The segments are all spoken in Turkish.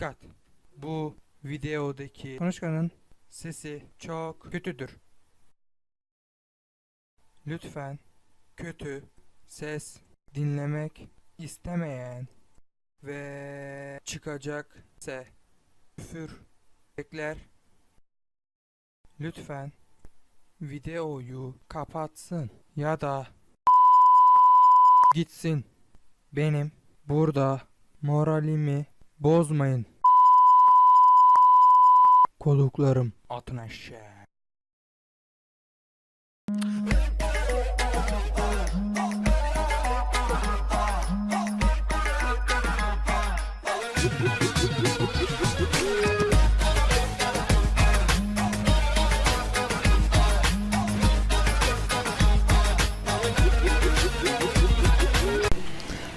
Dikkat! Bu videodaki konuşkanın sesi çok kötüdür. Lütfen kötü ses dinlemek istemeyen ve çıkacak ise küfür bekler. Lütfen videoyu kapatsın ya da gitsin. Benim burada moralimi bozmayın. Koluklarım atın aşağı.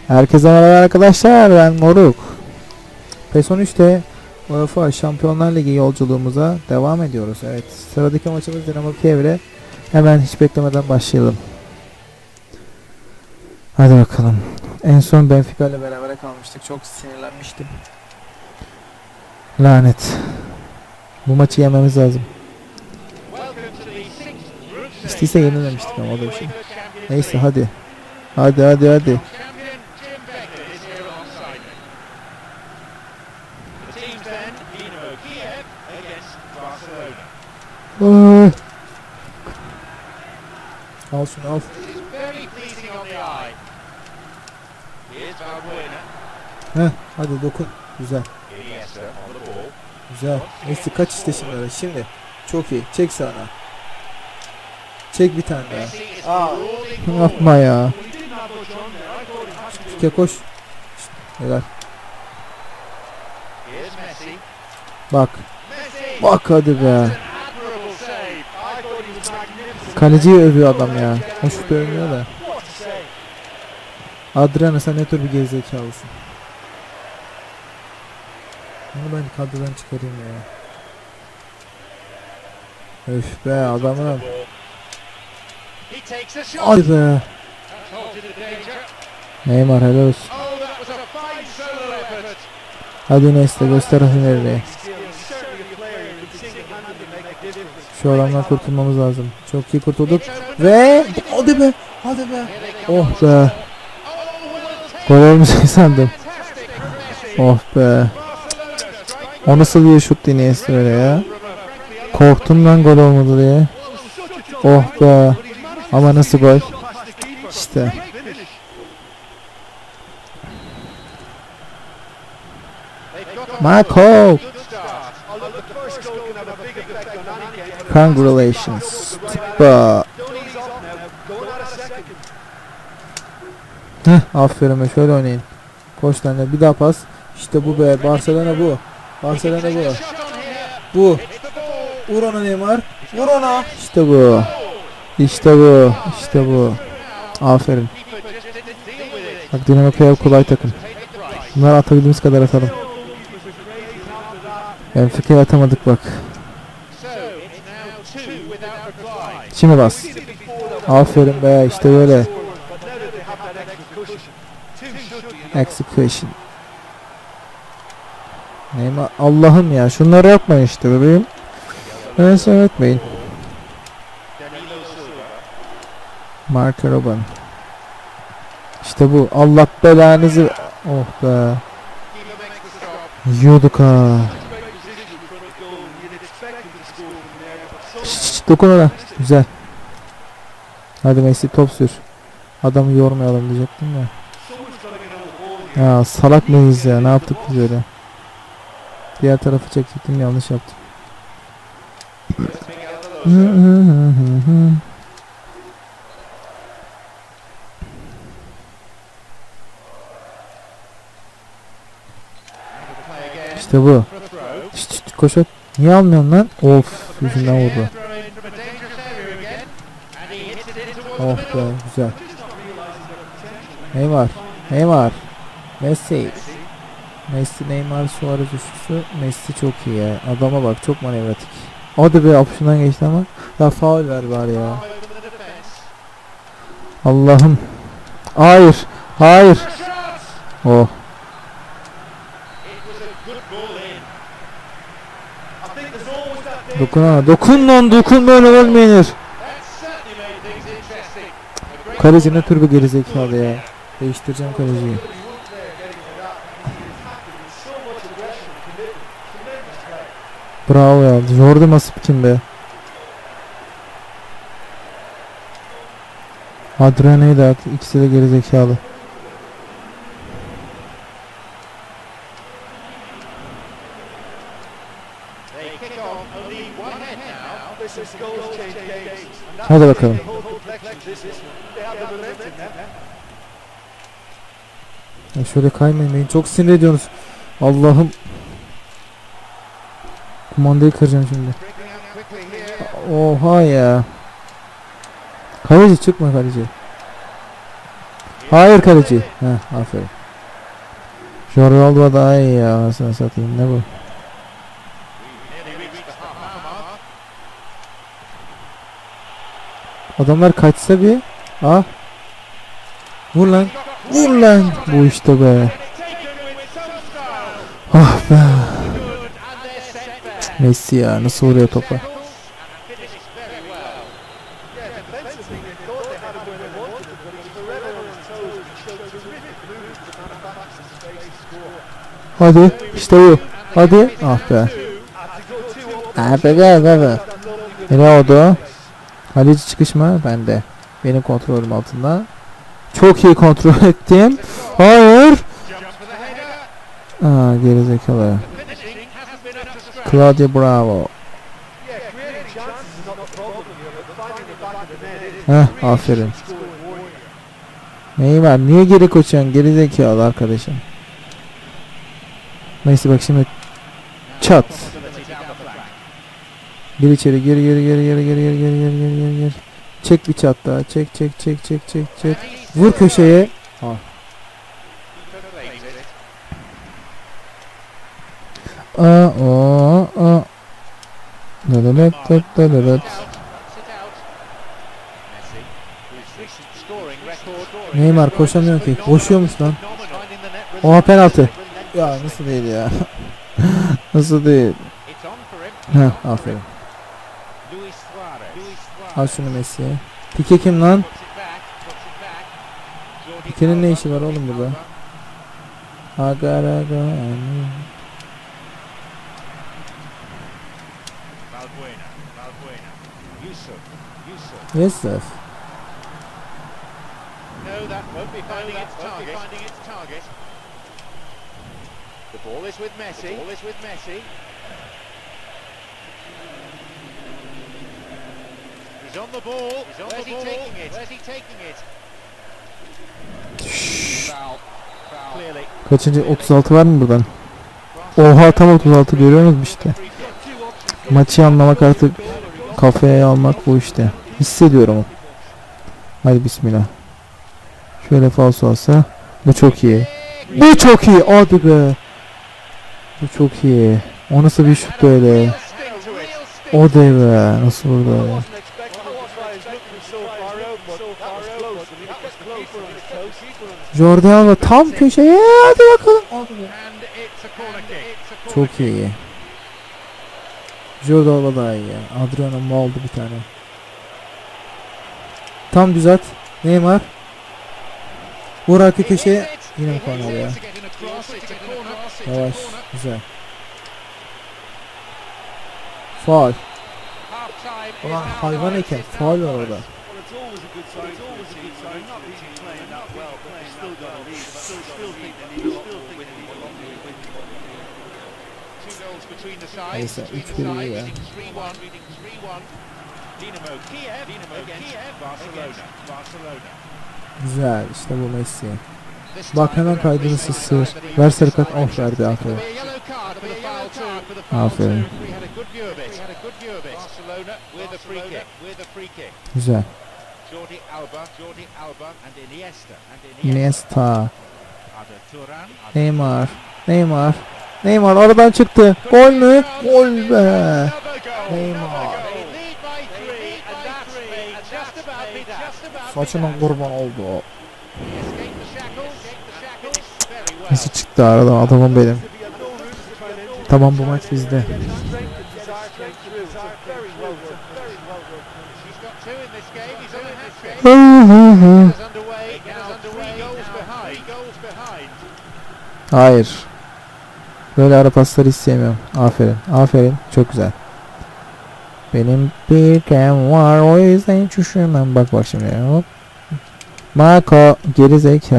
Herkese merhaba arkadaşlar ben Moruk. PES 13'te UEFA Şampiyonlar Ligi yolculuğumuza devam ediyoruz. Evet sıradaki maçımız Dinamo Kiev'le hemen hiç beklemeden başlayalım. Hadi bakalım. En son Benfica ile beraber kalmıştık. Çok sinirlenmiştim. Lanet. Bu maçı yememiz lazım. İstiyse yenilemiştik ama o da bir şey. Neyse hadi. Hadi hadi hadi. Ay. Al şunu al. Heh, hadi dokun. Güzel. Güzel. Messi kaç işte şimdi öyle. Şimdi. Çok iyi. Çek sağına. Çek bir tane daha. Aa. Yapma ya. Pike koş. Helal. Bak. Bak hadi be. Admirable save. I thought he was magnificent. Kaleciyi övüyor adam ya. O şut övmüyor da. Adriana sen ne tür bir gerizekalısın. Onu ben kadrodan çıkarayım ya. Öf be adamın. He takes a shot. Hadi be. Neymar helal olsun. Hadi Nesta göster hafifleri. Şu adamdan kurtulmamız lazım. Çok iyi kurtulduk. Ve hadi be. Hadi be. Oh be. Gol olmayacak sandım. Oh be. O nasıl bir şut Iniesta öyle ya. Korktum lan gol olmadı diye. Oh be. Ama nasıl gol? İşte. Marco. Congratulations. Tıpa. Heh, aferin be şöyle oynayın. Koş lan bir daha pas. İşte bu be. Barcelona bu. Barcelona bu. Bu. Vur Neymar. Vur. İşte bu. İşte bu. İşte bu. Aferin. Bak Dinamo Kiev kolay takım. Bunları atabildiğimiz kadar atalım. Benfica'ya atamadık bak. Şimdi bas. Aferin be işte böyle. Execution. Neymar Allah'ım ya şunları yapmayın işte bebeğim. Ben. Danilo Silva. Mark Robin. İşte bu. Allah belanızı. Oh be. Yiyorduk ha. Şşş, dokun ona. Güzel. Hadi Messi top sür. Adamı yormayalım diyecektim ya. Ya salak mıyız ya? Ne yaptık biz öyle? Diğer tarafı çekecektim yanlış yaptım. Hı hı hı hı hı. Play again İşte bu. Şşt, şşt, koş at. Niye almıyorsun lan? Of yüzünden vurdu. Oh be güzel. Neymar. Neymar. Messi. Messi. Neymar Suarez üçlüsü. Messi çok iyi ya. Adama bak çok manevratik. O da bir apışından geçti ama. Ya faul ver bari ya. Allah'ım. Hayır. Hayır. Oh. It was a good the ball in. I think there's always that danger. Dokun ha. Dokun lan dokun böyle interesting. A great Kaleci ne tür bir gerizekalı ya. Değiştireceğim kaleciyi. Bravo ya. Jordi Masip kim be? Adriano'yu da at. İkisi de gerizekalı. Momentum now. Ya şöyle kaymayın çok sinir ediyorsunuz. Allah'ım. Kumandayı kıracağım şimdi. Oha ya. Kaleci çıkma kaleci. Hayır kaleci. Heh aferin. Jordi Alba daha iyi ya. Anasını satayım ne bu? Adamlar kaçsa bir. Ah. Vur lan. Vur lan. Bu işte be. Ah be. Messi ya nasıl vuruyor topa. Hadi işte bu. Hadi. Ah be. Ah be be be be. Ne oldu? Kaleci çıkış mı? Bende. Benim kontrolüm altında. Çok iyi kontrol ettim. Hayır. Aa, gerizekalı. Claudia Bravo. Heh, aferin. Neyi var? Niye geri koşuyorsun? Geri zekalı arkadaşım. Neyse bak şimdi çat. Gir içeri geri geri geri geri geri geri geri geri geri geri geri. Çek bir çat daha. Çek çek çek çek çek çek. Vur köşeye. İt. Aa o a. Dadadat dadadat. Neymar koşamıyor ki. Koşuyormuş lan. Oha penaltı. Ya nasıl değil ya? nasıl değil? Heh aferin. Luis Suarez. Luis Suarez. Al şunu Messi'ye. Pike kim lan? Pike'nin ne işi var oğlum burada? Agar agar. Yusuf. No, that won't be finding its target. finding its target. The ball is with Messi. The ball is with Messi. He's on the ball. He's on Where's the ball. he taking it? Where's he taking it? Foul. Foul. Clearly. Kaçıncı? 36 var mı buradan? Oha tam 36 görüyor musun işte? Maçı anlamak artık kafaya almak bu işte. Hissediyorum. Hadi bismillah. Şöyle falso alsa. Bu çok iyi. Bu çok iyi. Hadi be. Bu çok iyi. O nasıl bir şut böyle? O de be. Nasıl vurdu Jordi tam köşeye. Hadi bakalım. Çok iyi. Jordi Alba daha iyi. Adriano mu oldu bir tane. Tam düzelt. Neymar. Vur arka köşeye. Yine mi korner ya? Yavaş. Güzel. Faul. Ulan hayvan eken faul var orada. Neyse 3 1 iyi ya. Güzel işte bu Messi. Bak hemen kaydını sızsır. Ver sarı kart. Oh verdi aferin. Aferin. Güzel. Iniesta. Neymar. Neymar. Neymar aradan çıktı. Gol mü? Gol be. Neymar. Saçının kurban oldu. Nasıl çıktı aradan adamım benim. Tamam bu maç bizde. Hayır. Böyle ara pasları hiç sevmiyorum. Aferin. Aferin. Çok güzel. Benim bir kem var o yüzden hiç üşümem. Bak bak şimdi. Hop. Marco geri zeka.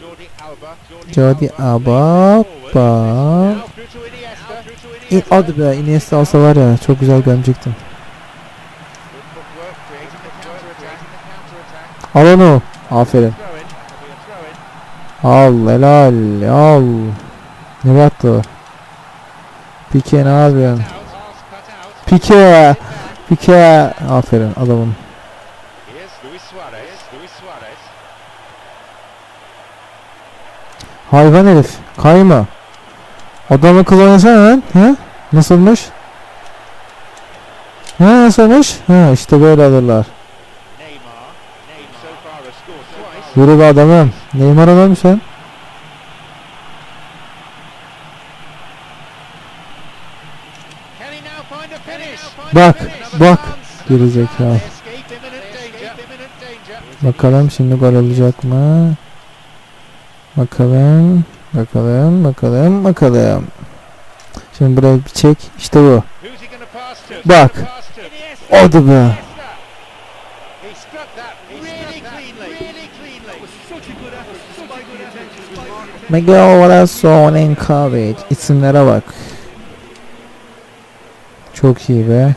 Jordi Alba. Jordi Alba. Bak. Now through to Iniesta. Through to İ- Iniesta. Hadi be Iniesta alsa var ya çok güzel gömecektim. Al onu. Aferin. İn. İn. Al helal al. Ne battı o? Pike ne yapıyorsun? Pike. Pike. Aferin adamım. Hayvan herif. Kayma. Adamı kıl oynasana lan. He? Nasılmış? He nasılmış? He işte böyle alırlar. Yürü be adamım. Neymar adammış sen. Bak, bak. Geri zekalı. Bakalım şimdi gol olacak mı? Bakalım. Bakalım. Bakalım. Bakalım. Şimdi buraya bir çek. İşte bu. Bak. Iniesta. Hadi be. Iniesta. He struck that really cleanly. Really cleanly. Such a good effort, despite the intentions with Marco. Miguel Orason Encourage. İsimlere bak. Çok iyi be.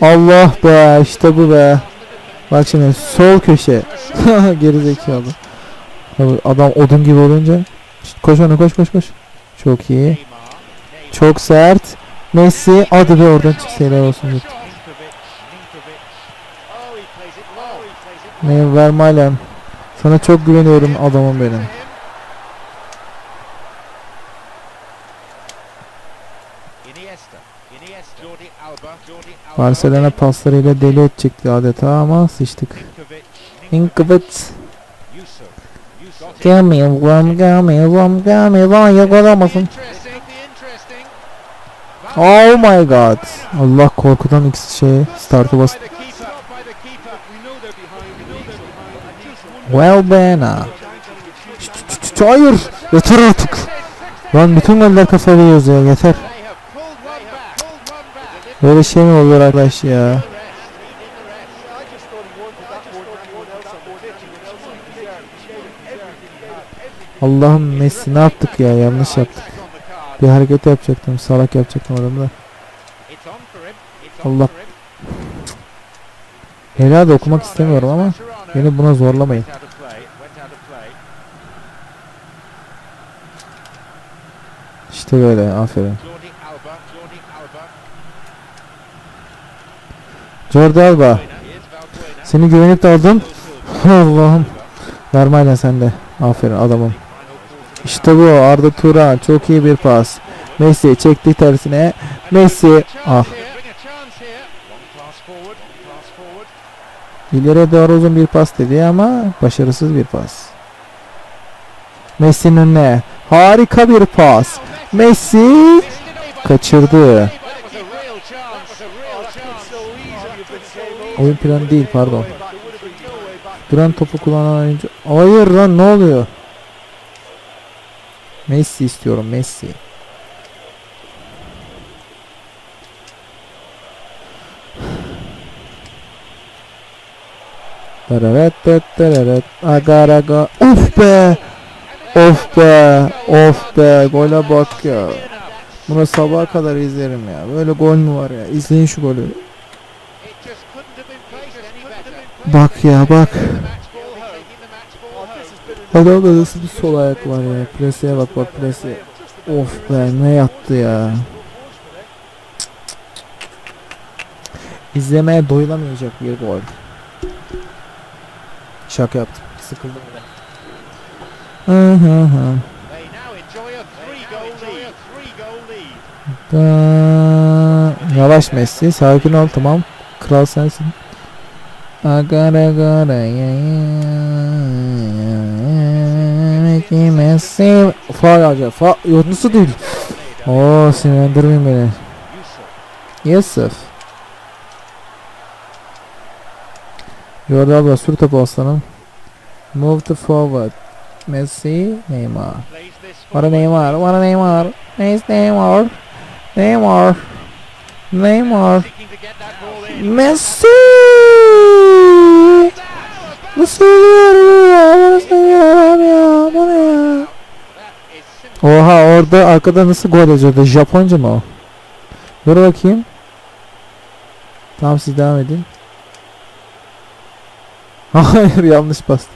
Allah be işte bu be. Bak şimdi sol köşe. Geri zekalı. Tabii Adam odun gibi olunca. Şşt, Koş ona koş koş koş. Çok iyi. Neymar. Neymar. Çok sert. Messi hadi be oradan çık helal olsun. Ninkovic. Ninkovic. Oh, he plays it low. He plays it low. Ne vermalen. Sana çok güveniyorum adamım benim. Iniesta. Iniesta. Jordi Alba. Jordi Alba. Barcelona paslarıyla deli edecekti adeta ama sıçtık. Ninkovic. Inkıbıt. Yusuf. Yusuf. Gelmiyorum gelmiyorum gelmiyorum yakalamasın. Oh my god. Allah korkudan X şey startı bas. Well bena. Hayır. Yeter artık. Lan bütün goller kafaya yiyoruz ya yeter. Böyle şey mi olur arkadaş ya? Allah'ım Messi ne yaptık ya yanlış yaptık. Bir hareket yapacaktım salak yapacaktım adamı da. It's on for him. It's on Allah. Helal de okumak istemiyorum ama beni buna zorlamayın. İşte böyle aferin. Jordi Alba. Jordi Alba. Jordi Alba seni güvenip de aldım. Allah'ım. Vermayla sen de. Aferin adamım. İşte bu Arda Turan çok iyi bir pas. Messi çekti tersine. Messi ah ileriye doğru uzun bir pas dedi ama başarısız bir pas. Messi'nin önüne harika bir pas. Messi kaçırdı. That was a real chance. That was a real chance. So easy if it's game over. Oyun planı değil pardon. Duran topu kullanan oyuncu. Hayır lan ne oluyor? Messi istiyorum Messi. Tararat tat tararat agar aga of be of be of be gole bak ya Buna sabaha kadar izlerim ya böyle gol mü var ya izleyin şu golü Bak ya bak. Adamda nasıl bir sol ayak var ya. Preseye bak bak prese Of be ne yattı ya. İzlemeye doyulamayacak bir gol. Şaka yaptım sıkıldım bile Hı hı hı. Da... Yavaş Messi sakin ol tamam. Kral sensin Agar agar ya ya ya Messi Faal alacak faal Yok nasıl değil Oo sinirlendirmeyin beni. Yusuf. Jordi Alba sür topu aslanım. Move to forward. Messi, Neymar. A Neymar, a Neymar. Neymar. Neymar. Neymar. Messi! Nasıl ya? Nasıl ya? Bu. Oha orada arkada nasıl gol yazıyordu? Japonca mı o? Dur bakayım. Tamam siz devam edin. Hayır yanlış bastım.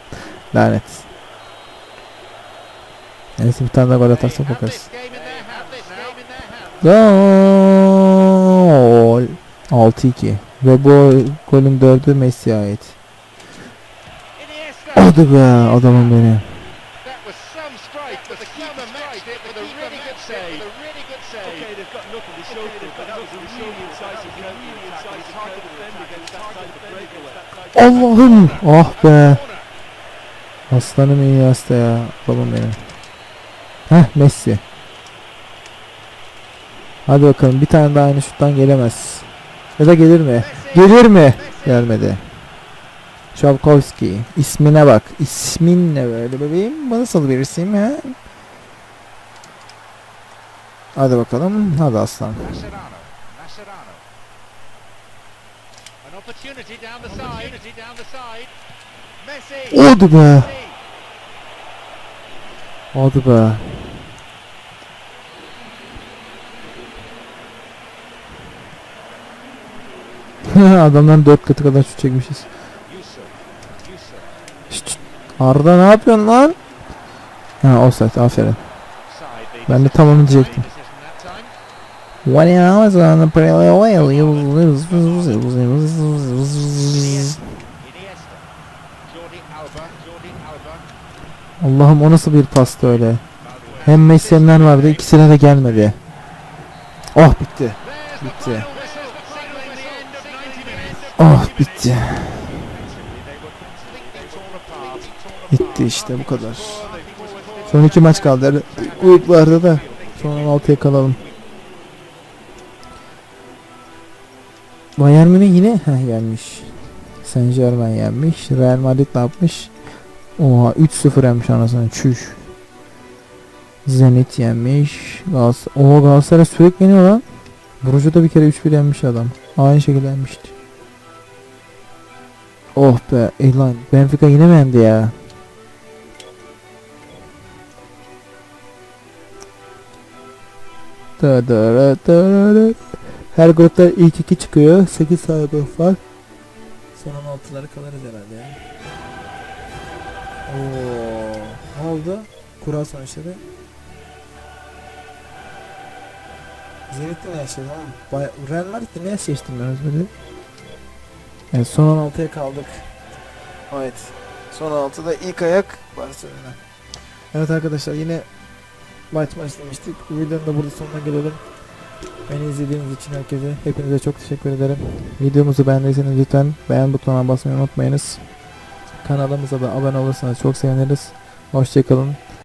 Lanet. Neyse bir tane daha gol atarsak bakarız. this 6-2. Ve bu golün dördü Messi'ye ait. Hadi be adamım benim. Allah'ım. Ah be. Aslanım Iniesta ya. Babam benim. Heh Messi. Hadi bakalım bir tane daha aynı şuttan gelemez. Ya da gelir mi? Gelir mi? Gelmedi. Şapkovski. İsmine bak. İsmin ne böyle bebeğim? Bu nasıl bir isim ha? Hadi bakalım. Hadi aslan. Mascherano. Mascherano. An opportunity down the side. Opportunity down the side. Messi. Hadi be. Messi. Hadi be. Adamdan dört katı kadar şut çekmişiz. Şşt, Arda ne yapıyorsun lan? Ha offside aferin. Ben de tam onu diyecektim. When I was on the. Jordi Alba. Allah'ım o nasıl bir pastı öyle. Hem Messi'ler vardı ikisine de gelmedi. Oh bitti. Bitti. 90 minutes. Oh bitti. Bitti işte bu kadar. Son iki maç kaldı. Gruplarda da son 16'ya kalalım. Bayern Münih yine heh, yenmiş. Saint Germain yenmiş. Real Madrid ne yapmış? Oha 3-0 yenmiş anasını. Çüş. Zenit yenmiş. Galatasaray. Oha Galatasaray sürekli yeniyor lan. Bruges da bir kere 3-1 yenmiş adam. Aynı şekilde yenmişti. Oh be. Ey lan Benfica yine mi ya? Da da. Her grupta ilk iki çıkıyor. 8 tane grup var. Son 16'ları kalırız herhalde ya. Oo, ne oldu? Kura sonuçları. Zenit'te ne yaşadı? Bay- Real Madrid'de ne yaşamıştım ben özür Evet son 16'ya kaldık. Evet. Son 16'da ilk ayak Barcelona. Evet arkadaşlar yine maç. Bu videonun da burada sonuna gelelim. Beni izlediğiniz için herkese hepinize çok teşekkür ederim. Videomuzu beğendiyseniz lütfen beğen butonuna basmayı unutmayınız. Kanalımıza da abone olursanız çok seviniriz. Hoşçakalın.